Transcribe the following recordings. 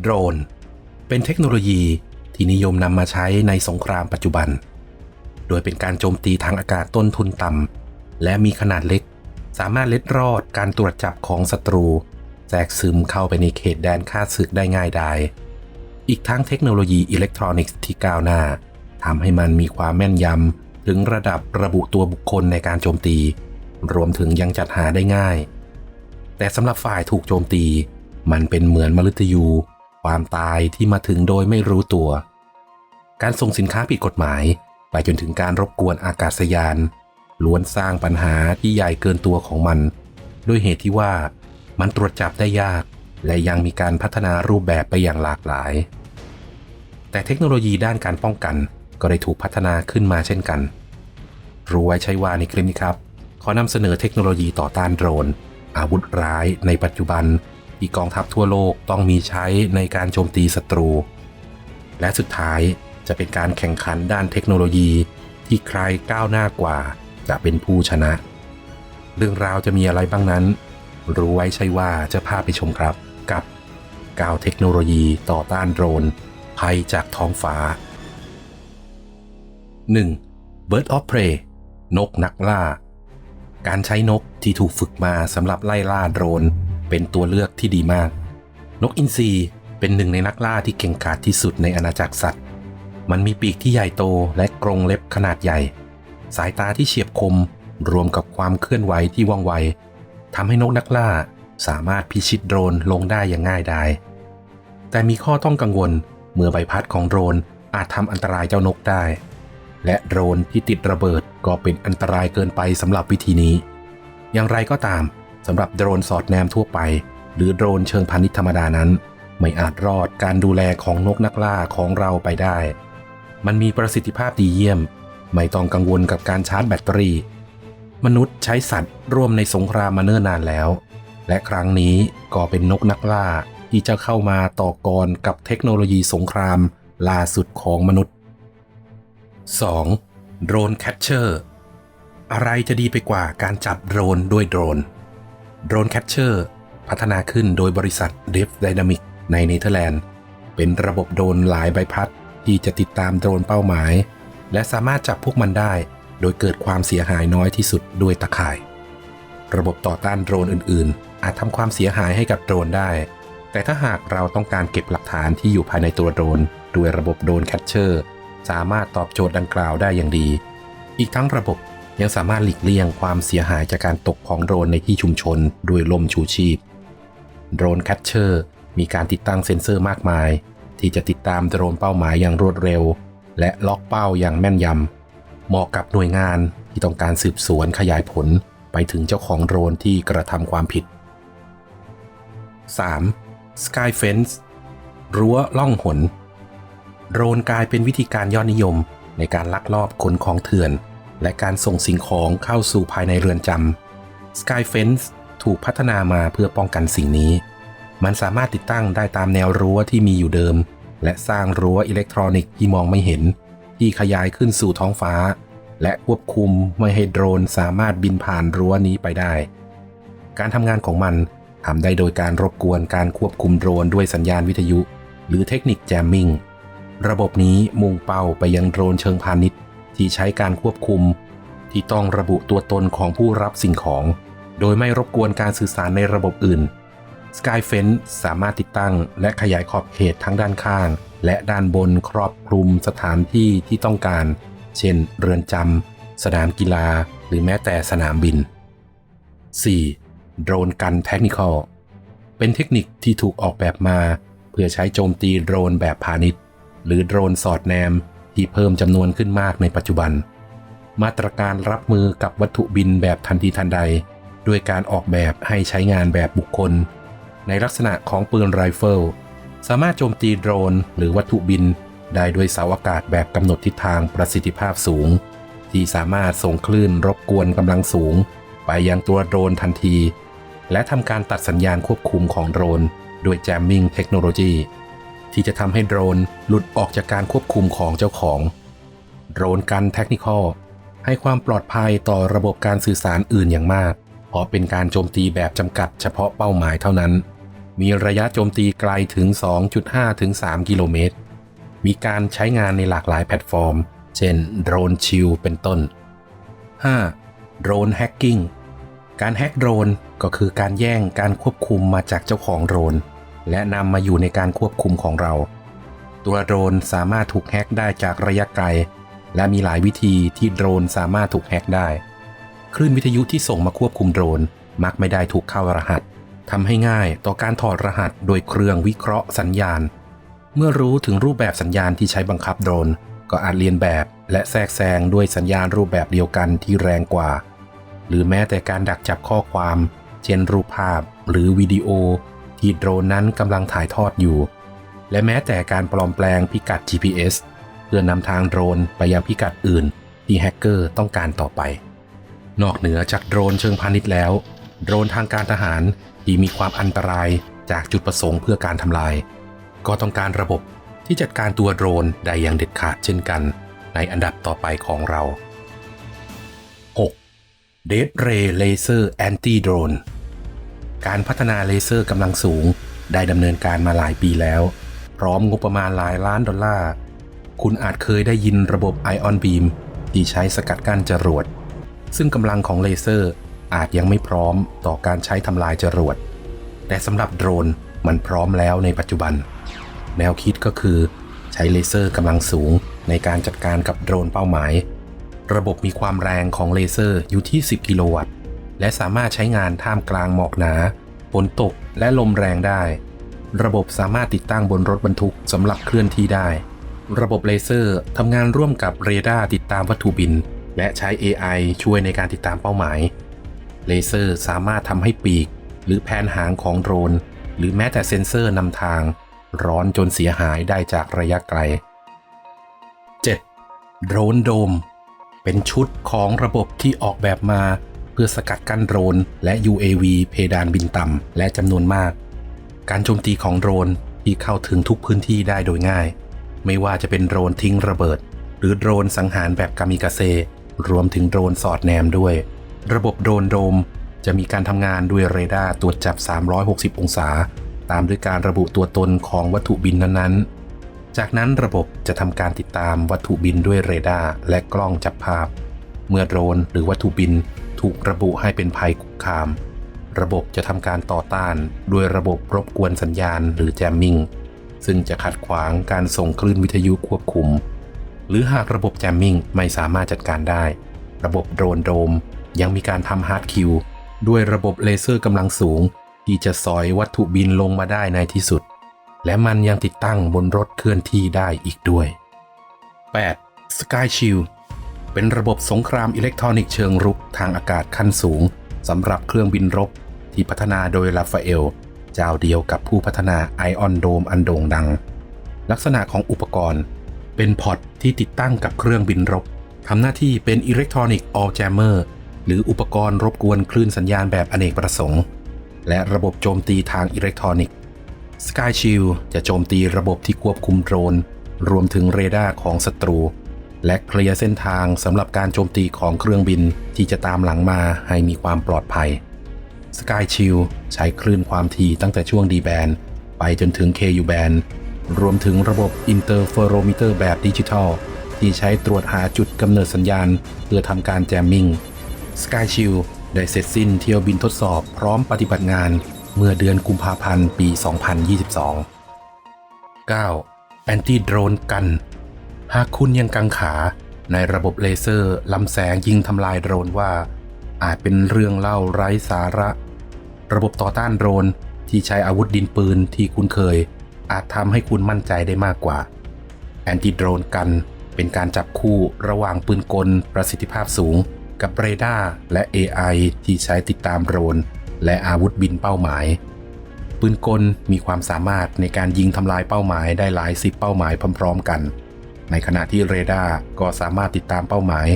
โดรน เป็นเทคโนโลยีที่นิยมนำมาใช้ในสงครามปัจจุบัน โดยเป็นการโจมตีทางอากาศต้นทุนต่ำและมีขนาดเล็ก สามารถเล็ดรอดการตรวจจับของศัตรูแทรกซึมเข้าไปในเขตแดนฆ่าศึกได้ง่ายดาย อีกทั้งเทคโนโลยีอิเล็กทรอนิกส์ที่ก้าวหน้าทำให้มันมีความแม่นยำถึงระดับระบุตัวบุคคลในการโจมตี รวมถึงยังจัดหาได้ง่าย แต่สำหรับฝ่ายถูกโจมตี มันเป็นเหมือนมฤตยู ความตายที่มาถึงโดยไม่รู้ตัว การส่งสินค้าผิดกฎหมาย ไปจนถึงการรบกวนอากาศยาน ล้วนสร้างปัญหาที่ใหญ่เกินตัวของมัน ด้วยเหตุที่ว่ามันตรวจจับได้ยาก และยังมีการพัฒนารูปแบบไปอย่างหลากหลาย แต่เทคโนโลยีด้านการป้องกันก็ได้ถูกพัฒนาขึ้นมาเช่นกัน รู้ไว้ใช้ว่าในคลิปนี้ครับ ขอนำเสนอเทคโนโลยีต่อต้านโดรน อาวุธร้ายในปัจจุบัน ที่กองทัพทั่วโลกต้องมีใช้ในการโจมตีศัตรู และสุดท้ายจะเป็นการแข่งขันด้านเทคโนโลยีที่ใครก้าวหน้ากว่าจะเป็นผู้ชนะ เรื่องราวจะมีอะไรบ้างนั้น รู้ไว้ใช่ว่าจะพาไปชมครับกับก้าวเทคโนโลยีต่อต้านโดรนภัยจากท้องฟ้า 1. Bird of Prey นกนักล่า การใช้นกที่ถูกฝึกมาสำหรับไล่ล่าโดรน เป็นตัวเลือกที่ดีมาก นกอินทรีเป็นหนึ่งในนักล่าที่เก่งกาจที่สุดในอาณาจักรสัตว์ มันมีปีกที่ใหญ่โตและกรงเล็บขนาดใหญ่ สายตาที่เฉียบคมรวมกับความเคลื่อนไหวที่ว่องไวทำให้นกนักล่าสามารถพิชิตโดรนลงได้อย่างง่ายดาย แต่มีข้อต้องกังวลเมื่อใบพัดของโดรนอาจทำอันตรายเจ้านกได้ และโดรนที่ติดระเบิดก็เป็นอันตรายเกินไปสำหรับวิธีนี้ อย่างไรก็ตาม สำหรับโดรนสอดแนมทั่วไป หรือโดรนเชิงพาณิชย์ธรรมดานั้น ไม่อาจรอดการดูแลของนกนักล่าของเราไปได้ มันมีประสิทธิภาพดีเยี่ยม ไม่ต้องกังวลกับการชาร์จแบตเตอรี่ มนุษย์ใช้สัตว์ร่วมในสงครามมาเนิ่นนานแล้ว และครั้งนี้ก็เป็นนกนักล่าที่จะเข้ามาต่อกรกับเทคโนโลยีสงครามล่าสุดของมนุษย์ 2. โดรนแคชเชอร์ อะไรจะดีไปกว่าการจับโดรนด้วยโดรน โดรนแคชเชอร์พัฒนาขึ้นโดยบริษัท d e v Dynamic ในเนเธอร์แลนด์ เป็นระบบโดรนหลายใบพัด ที่จะติดตามโดรนเป้าหมาย และสามารถจับพวกมันได้ โดยเกิดความเสียหายน้อยที่สุดด้วยตะข่าย ระบบต่อต้านโดรนอื่น ๆ อาจทำความเสียหายให้กับโดรนได้ แต่ถ้าหากเราต้องการเก็บหลักฐานที่อยู่ภายในตัวโดรนด้วยระบบโดรนแคชเชอร์สามารถตอบโจทย์ดังกล่าวได้อย่างดี อีกทั้งระบบ ยังสามารถหลีกเลี่ยงความเสียหายจากการตกของโดรนในที่ชุมชนด้วยลมชูชีพ โดรนแคชเชอร์มีการติดตั้งเซ็นเซอร์มากมาย ที่จะติดตามโดรนเป้าหมายอย่างรวดเร็ว และล็อกเป้าอย่างแม่นยำ เหมาะกับหน่วยงานที่ต้องการสืบสวนขยายผลไปถึงเจ้าของโดรนที่กระทำความผิด 3. Sky Fence รั้วล่องหน โดรนกลายเป็นวิธีการยอดนิยมในการลักลอบขนของเถื่อน และการส่งสิ่งของเข้าสู่ภายในเรือนจำ Sky Fence ถูกพัฒนามาเพื่อป้องกันสิ่งนี้ มันสามารถติดตั้งได้ตามแนวรั้วที่มีอยู่เดิม และสร้างรั้วอิเล็กทรอนิกส์ที่มองไม่เห็น ที่ขยายขึ้นสู่ท้องฟ้า และควบคุมไม่ให้โดรนสามารถบินผ่านรั้วนี้ไปได้ การทำงานของมันทำได้โดยการรบกวนการควบคุมโดรนด้วยสัญญาณวิทยุ หรือเทคนิคแจมมิงระบบนี้มุ่งเป้าไปยังโดรนเชิงพาณิชย์ ที่ใช้การควบคุม ที่ต้องระบุตัวตนของผู้รับสิ่งของ โดยไม่รบกวนการสื่อสารในระบบอื่น Skyfence สามารถติดตั้งและขยายขอบเขตทั้งด้านข้าง และด้านบนครอบคลุมสถานที่ที่ต้องการ เช่น เรือนจำสนามกีฬา หรือแม้แต่สนามบิน 4. โดรนกันเทคนิคอลเป็นเทคนิคที่ถูกออกแบบมา เพื่อใช้โจมตีโดรนแบบพาณิชย์ หรือโดรนสอดแนม ที่เพิ่มจำนวนขึ้นมากในปัจจุบัน มาตรการรับมือกับวัตถุบินแบบทันทีทันใด ด้วยการออกแบบให้ใช้งานแบบบุคคล ในลักษณะของปืนไรเฟิลสามารถโจมตีโดรน หรือวัตถุบิน ได้ด้วยเสาอากาศแบบกำหนดทิศทางประสิทธิภาพสูง ที่สามารถส่งคลื่นรบกวนกำลังสูง ไปยังตัวโดรนทันที และทำการตัดสัญญาณควบคุมของโดรนด้วยแจมมิงเทคโนโลยี ที่จะทำให้โดรนหลุดออกจากการควบคุมของเจ้าของ โดรนกันเทคนิคอลให้ความปลอดภัยต่อระบบการสื่อสารอื่นอย่างมาก เพราะเป็นการโจมตีแบบจำกัดเฉพาะเป้าหมายเท่านั้น มีระยะโจมตีไกลถึง 2.5 ถึง 3 กิโลเมตร มีการใช้งานในหลากหลายแพลตฟอร์ม เช่นโดรนชิลเป็นต้น 5. โดรนแฮกกิ้งการแฮกโดรนก็คือการแย่งการควบคุมมาจากเจ้าของโดรน และนำมาอยู่ในการควบคุมของเรา ตัวโดรนสามารถถูกแฮกได้จากระยะไกล และมีหลายวิธีที่โดรนสามารถถูกแฮกได้ คลื่นวิทยุที่ส่งมาควบคุมโดรนมักไม่ได้ถูกเข้ารหัสทำให้ง่ายต่อการถอดรหัสโดยเครื่องวิเคราะห์สัญญาณ เมื่อรู้ถึงรูปแบบสัญญาณที่ใช้บังคับโดรนก็อาจเลียนแบบและแทรกแซงด้วยสัญญาณรูปแบบเดียวกันที่แรงกว่า หรือแม้แต่การดักจับข้อความ เช่นรูปภาพ หรือวิดีโอ ที่โดรนนั้นกำลังถ่ายทอดอยู่ และแม้แต่การปลอมแปลงพิกัด GPS เพื่อนำทางโดรนไปยังพิกัดอื่น ที่แฮกเกอร์ต้องการต่อไป นอกเหนือจากโดรนเชิงพาณิชย์แล้ว โดรนทางการทหารที่มีความอันตรายจากจุดประสงค์เพื่อการทำลาย ก็ต้องการระบบที่จัดการตัวโดรนได้อย่างเด็ดขาดเช่นกัน ในอันดับต่อไปของเรา 6. Dead Ray Laser Anti Drone การพัฒนาเลเซอร์กำลังสูง ได้ดำเนินการมาหลายปีแล้ว พร้อมงบประมาณหลายล้านดอลลาร์ คุณอาจเคยได้ยินระบบ Ion Beam ที่ใช้สกัดกั้นจรวด ซึ่งกำลังของเลเซอร์อาจยังไม่พร้อมต่อการใช้ทำลายจรวด แต่สำหรับโดรนมันพร้อมแล้วในปัจจุบัน แนวคิดก็คือ ใช้เลเซอร์กำลังสูงในการจัดการกับโดรนเป้าหมาย ระบบมีความแรงของเลเซอร์อยู่ที่ 10 กิโลวัตต์ และสามารถใช้งานท่ามกลางหมอกหนาฝนตกและลมแรงได้ ระบบสามารถติดตั้งบนรถบรรทุกสำหรับเคลื่อนที่ได้ ระบบเลเซอร์ทำงานร่วมกับเรดาร์ติดตามวัตถุบิน และใช้ AI ช่วยในการติดตามเป้าหมาย เลเซอร์สามารถทำให้ปีก หรือแผนหางของโดรน หรือแม้แต่เซ็นเซอร์นำทาง ร้อนจนเสียหายได้จากระยะไกล 7. โดรนโดม เป็นชุดของระบบที่ออกแบบมาเพื่อสกัดกั้นโดรน และ UAV เพดานบินต่ำและจำนวนมาก การโจมตีของโดรนที่เข้าถึงทุกพื้นที่ได้โดยง่าย ไม่ว่าจะเป็นโดรนทิ้งระเบิด หรือโดรนสังหารแบบกามิกาเซ รวมถึงโดรนสอดแนมด้วย ระบบโดรนโดมจะมีการทำงานด้วยเรดาร์ตรวจจับ 360 องศา ตามด้วยการระบุตัวตนของวัตถุบินนั้นๆ จากนั้นระบบจะทำการติดตามวัตถุบินด้วยเรดาร์และกล้องจับภาพ เมื่อโดรนหรือวัตถุบิน ถูกระบุให้เป็นภัยคุกคาม ระบบจะทำการต่อต้านด้วยระบบรบกวนสัญญาณหรือแจมมิงซึ่งจะขัดขวางการส่งคลื่นวิทยุควบคุม หรือหากระบบแจมมิงไม่สามารถจัดการได้ ระบบโดรนโดมยังมีการทำฮาร์ดคิวด้วยระบบเลเซอร์กำลังสูง ที่จะสอยวัตถุบินลงมาได้ในที่สุด และมันยังติดตั้งบนรถเคลื่อนที่ได้อีกด้วย 8. Sky Shield เป็นระบบสงครามอิเล็กทรอนิกส์เชิงรุกทางอากาศขั้นสูงสำหรับเครื่องบินรบ ที่พัฒนาโดยลาฟาเอล เจ้าเดียวกับผู้พัฒนาไอออนโดมอันโด่งดัง ลักษณะของอุปกรณ์ เป็นพอร์ตที่ติดตั้งกับเครื่องบินรบทำหน้าที่เป็นอิเล็กทรอนิกส์ออลแจมเมอร์หรืออุปกรณ์รบกวนคลื่นสัญญาณแบบอเนกประสงค์ และระบบโจมตีทางอิเล็กทรอนิกส์ Sky Shield จะโจมตีระบบที่ควบคุมโดรน รวมถึงเรดาร์ของศัตรู และเคลียร์เส้นทางสำหรับการโจมตีของเครื่องบินที่จะตามหลังมาให้มีความปลอดภัย Sky s h i e l ใช้คลื่นความถี่ตั้งแต่ช่วง D band ไปจนถึง KU band รวมถึงระบบ Interferometer แบบดิจิทัล ที่ใช้ตรวจหาจุดกำเนิดสัญญาณ เพื่อทำการแจมมิง Sky s h i e l ได้เสร็จสิ้นเที่ยวบินทดสอบพร้อมปฏิบัติงานเมื่อเดือนกุมภาพันธ์ปี 2022 9. Anti Drone กัน หากคุณยังกังขาในระบบเลเซอร์ลำแสงยิงทำลายโดรนว่า อาจเป็นเรื่องเล่าไร้สาระ ระบบต่อต้านโดรนที่ใช้อาวุธดินปืนที่คุณเคย อาจทำให้คุณมั่นใจได้มากกว่า Anti Drone กันเป็นการจับคู่ระหว่างปืนกลประสิทธิภาพสูง กับเรดาร์และ AI ที่ใช้ติดตามโดรน และอาวุธบินเป้าหมาย ปืนกลมีความสามารถในการยิงทำลายเป้าหมายได้หลายสิบเป้าหมายพร้อม ๆ กัน ในขณะที่เรดาร์ก็สามารถติดตามเป้าหมาย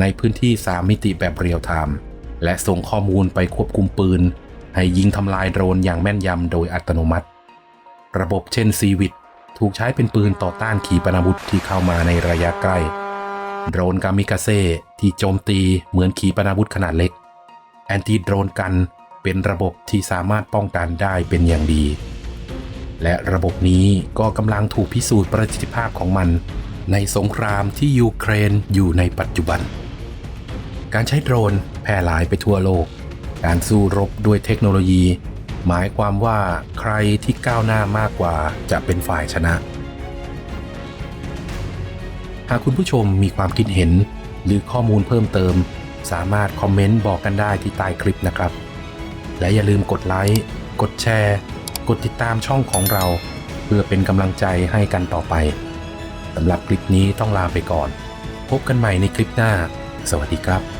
ในพื้นที่ 3 มิติแบบเรียลไทม์และส่งข้อมูลไปควบคุมปืน ให้ยิงทำลายโดรนอย่างแม่นยำโดยอัตโนมัติ ระบบเช่นซีวิตถูกใช้เป็นปืนต่อต้านขีปนาวุธที่เข้ามาในระยะใกล้ โดรนกามิกาเซ่ที่โจมตีเหมือนขีปนาวุธขนาดเล็ก แอนตี้โดรนกันเป็นระบบที่สามารถป้องกันได้เป็นอย่างดี และระบบนี้ก็กำลังถูกพิสูจน์ประสิทธิภาพของมัน ในสงครามที่ยูเครนอยู่ในปัจจุบัน การใช้โดรนแพร่หลายไปทั่วโลก การสู้รบด้วยเทคโนโลยี หมายความว่าใครที่ก้าวหน้ามากกว่าจะเป็นฝ่ายชนะ หากคุณผู้ชมมีความคิดเห็นหรือข้อมูลเพิ่มเติม สามารถคอมเมนต์บอกกันได้ที่ใต้คลิปนะครับ และอย่าลืมกดไลค์กดแชร์ กดติดตามช่องของเรา เพื่อเป็นกำลังใจให้กันต่อไปำหรับคลิปนี้ต้องลาไปก่อน พบกันใหม่ในคลิปหน้า สวัสดีครับ